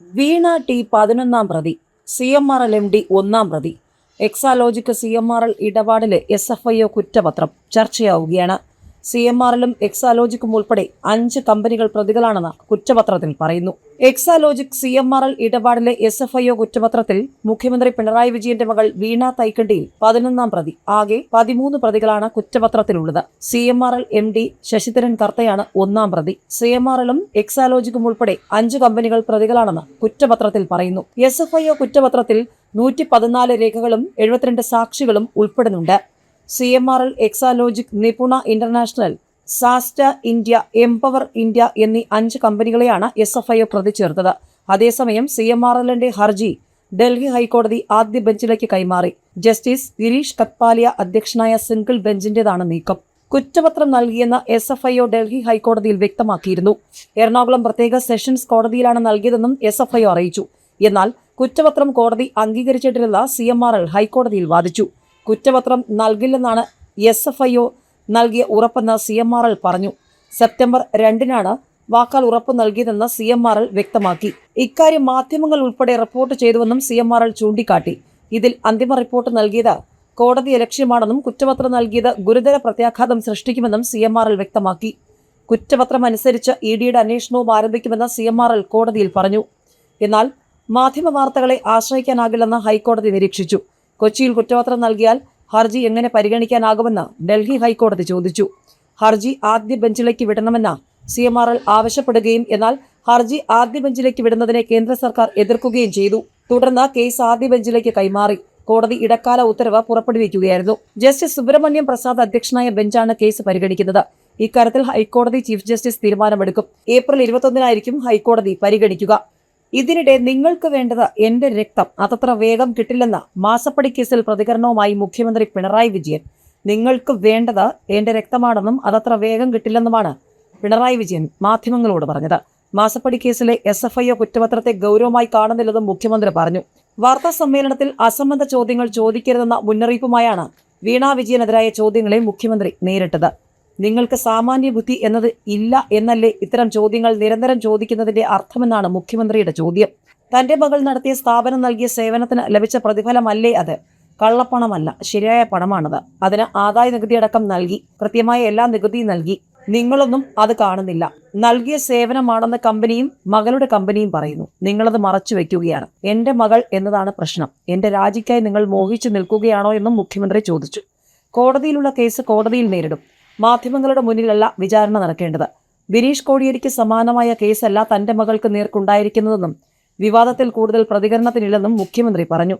വീണ T പതിനൊന്നാം പ്രതി C M R L M D ഒന്നാം പ്രതി. Exalogic C M R L ഇടപാടിലെ S F I O കുറ്റപത്രം ചർച്ചയാവുകയാണ്. സി എം ആറിലും എക്സാലോജിക്കും ഉൾപ്പെടെ അഞ്ച് കമ്പനികൾ പ്രതികളാണെന്ന് കുറ്റപത്രത്തിൽ പറയുന്നു. Exalogic C M R L ഇടപാടിലെ S F I O കുറ്റപത്രത്തിൽ മുഖ്യമന്ത്രി പിണറായി വിജയന്റെ മകൾ വീണ തൈക്കണ്ടിയിൽ പതിനൊന്നാം പ്രതി ആകെ പതിമൂന്ന് പ്രതികളാണ് കുറ്റപത്രത്തിലുള്ളത്. C M R L M D Sasidharan കർത്തയാണ് ഒന്നാം പ്രതി. സി എം ആർ എല്ലും എക്സാലോജിക്കും ഉൾപ്പെടെ അഞ്ച് കമ്പനികൾ പ്രതികളാണെന്ന് കുറ്റപത്രത്തിൽ പറയുന്നു. എസ് എഫ് ഐ ഒ കുറ്റപത്രത്തിൽ നൂറ്റി പതിനാല് രേഖകളും എഴുപത്തിരണ്ട് സാക്ഷികളും ഉൾപ്പെടുന്നുണ്ട്. C M R L Exalogic Nipuna international സാസ്റ്റ India empower India എന്നീ അഞ്ച് കമ്പനികളെയാണ് എസ് എഫ് ഐ പ്രതി ചേർത്തത്. അതേസമയം സി എം ആർ എല്ലിന്റെ ഹർജി ഡൽഹി ഹൈക്കോടതി ആദ്യ ബെഞ്ചിലേക്ക് കൈമാറി. ജസ്റ്റിസ് ഗിരീഷ് കത്പാലിയ അധ്യക്ഷനായ സിംഗിൾ ബെഞ്ചിന്റേതാണ് നീക്കം. കുറ്റപത്രം നൽകിയെന്ന് S F I O Delhi ഹൈക്കോടതിയിൽ വ്യക്തമാക്കിയിരുന്നു. എറണാകുളം പ്രത്യേക സെഷൻസ് കോടതിയിലാണ് നൽകിയതെന്നും എസ് എഫ് ഐ അറിയിച്ചു. എന്നാൽ കുറ്റപത്രം കോടതി അംഗീകരിച്ചിട്ടില്ലെന്ന് സി എം ആർ എൽ ഹൈക്കോടതിയിൽ വാദിച്ചു. കുറ്റപത്രം നൽകില്ലെന്നാണ് എസ് എഫ് ഐ ഒ നൽകിയ ഉറപ്പെന്ന് സി എം ആർ എൽ പറഞ്ഞു. സെപ്റ്റംബർ രണ്ടിനാണ് വാക്കാൽ ഉറപ്പ് നൽകിയതെന്ന് സി എം ആർ എൽ വ്യക്തമാക്കി. ഇക്കാര്യം മാധ്യമങ്ങൾ ഉൾപ്പെടെ റിപ്പോർട്ട് ചെയ്തുവെന്നും സി എം ആർ എൽ ചൂണ്ടിക്കാട്ടി. ഇതിൽ അന്തിമ റിപ്പോർട്ട് നൽകിയത് കോടതി ലക്ഷ്യമാണെന്നും കുറ്റപത്രം നൽകിയത് ഗുരുതര പ്രത്യാഘാതം സൃഷ്ടിക്കുമെന്നും സി എം ആർ എൽ വ്യക്തമാക്കി. കുറ്റപത്രം അനുസരിച്ച് ഇ ഡിയുടെ അന്വേഷണവും ആരംഭിക്കുമെന്ന് സി എം ആർ എൽ കോടതിയിൽ പറഞ്ഞു. എന്നാൽ മാധ്യമ വാർത്തകളെ ആശ്രയിക്കാനാകില്ലെന്ന് ഹൈക്കോടതി നിരീക്ഷിച്ചു. കൊച്ചിയിൽ കുറ്റപത്രം നൽകിയാൽ ഹർജി എങ്ങനെ പരിഗണിക്കാനാകുമെന്ന് ഡൽഹി ഹൈക്കോടതി ചോദിച്ചു. ഹർജി ആദ്യ ബെഞ്ചിലേക്ക് വിടണമെന്ന് സി എം ആർ എൽ ആവശ്യപ്പെടുകയും എന്നാൽ ഹർജി ആദ്യ ബെഞ്ചിലേക്ക് വിടുന്നതിനെ കേന്ദ്ര സർക്കാർ എതിർക്കുകയും ചെയ്തു. തുടർന്ന് കേസ് ആദ്യ ബെഞ്ചിലേക്ക് കൈമാറി. കോടതി ഇടക്കാല ഉത്തരവ് പുറപ്പെടുവിക്കുകയായിരുന്നു. ജസ്റ്റിസ് സുബ്രഹ്മണ്യം പ്രസാദ് അധ്യക്ഷനായ ബെഞ്ചാണ് കേസ് പരിഗണിക്കുന്നത്. ഇക്കാര്യത്തിൽ ഹൈക്കോടതി ചീഫ് ജസ്റ്റിസ് തീരുമാനമെടുക്കും. ഏപ്രിൽ ഇരുപത്തൊന്നിനായിരിക്കും ഹൈക്കോടതി പരിഗണിക്കുക. ഇതിനിടെ നിങ്ങൾക്ക് വേണ്ടത് എന്റെ രക്തം. അതത്ര വേഗം കിട്ടില്ലെന്ന മാസപ്പടി കേസിൽ പ്രതികരണവുമായി മുഖ്യമന്ത്രി പിണറായി വിജയൻ. നിങ്ങൾക്ക് വേണ്ടത് എന്റെ രക്തമാണെന്നും അതത്ര വേഗം കിട്ടില്ലെന്നുമാണ് പിണറായി വിജയൻ മാധ്യമങ്ങളോട് പറഞ്ഞത്. മാസപ്പടി കേസിലെ എസ് എഫ് ഐ ഒ കുറ്റപത്രത്തെ ഗൗരവമായി കാണുന്നില്ലെന്നും മുഖ്യമന്ത്രി പറഞ്ഞു. വാർത്താ സമ്മേളനത്തിൽ അസംബന്ധ ചോദ്യങ്ങൾ ചോദിക്കരുതെന്ന മുന്നറിയിപ്പുമായാണ് വീണാ വിജയനെതിരായ ചോദ്യങ്ങളെ മുഖ്യമന്ത്രി നേരിട്ടത്. നിങ്ങൾക്ക് സാമാന്യ ബുദ്ധി എന്നത് ഇല്ല എന്നല്ലേ ഇത്തരം ചോദ്യങ്ങൾ നിരന്തരം ചോദിക്കുന്നതിന്റെ അർത്ഥമെന്നാണ് മുഖ്യമന്ത്രിയുടെ ചോദ്യം. തന്റെ മകൾ നടത്തിയ സ്ഥാപനം നൽകിയ സേവനത്തിന് ലഭിച്ച പ്രതിഫലമല്ലേ അത്? കള്ളപ്പണമല്ല ശരിയായ പണമാണത്. അതിന് ആദായ നികുതി അടക്കം നൽകി കൃത്യമായ എല്ലാ നികുതിയും നൽകി. നിങ്ങളൊന്നും അത് കാണുന്നില്ല. നൽകിയ സേവനമാണെന്ന് കമ്പനിയും മകളുടെ കമ്പനിയും പറയുന്നു. നിങ്ങളത് മറച്ചു വെക്കുകയാണ്. എന്റെ മകൾ എന്നതാണ് പ്രശ്നം. എന്റെ രാജിക്കായി നിങ്ങൾ മോഹിച്ചു നിൽക്കുകയാണോ എന്നും മുഖ്യമന്ത്രി ചോദിച്ചു. കോടതിയിലുള്ള കേസ് കോടതിയിൽ നേരിടും. മാധ്യമങ്ങളുടെ മുന്നിലല്ല വിചാരണ നടക്കേണ്ടത്. ബിനീഷ് കോടിയേരിക്ക് സമാനമായ കേസല്ല തന്റെ മകൾക്ക് നേർക്കുണ്ടായിരിക്കുന്നതെന്നും വിവാദത്തിൽ കൂടുതൽ പ്രതികരണത്തിനില്ലെന്നും മുഖ്യമന്ത്രി പറഞ്ഞു.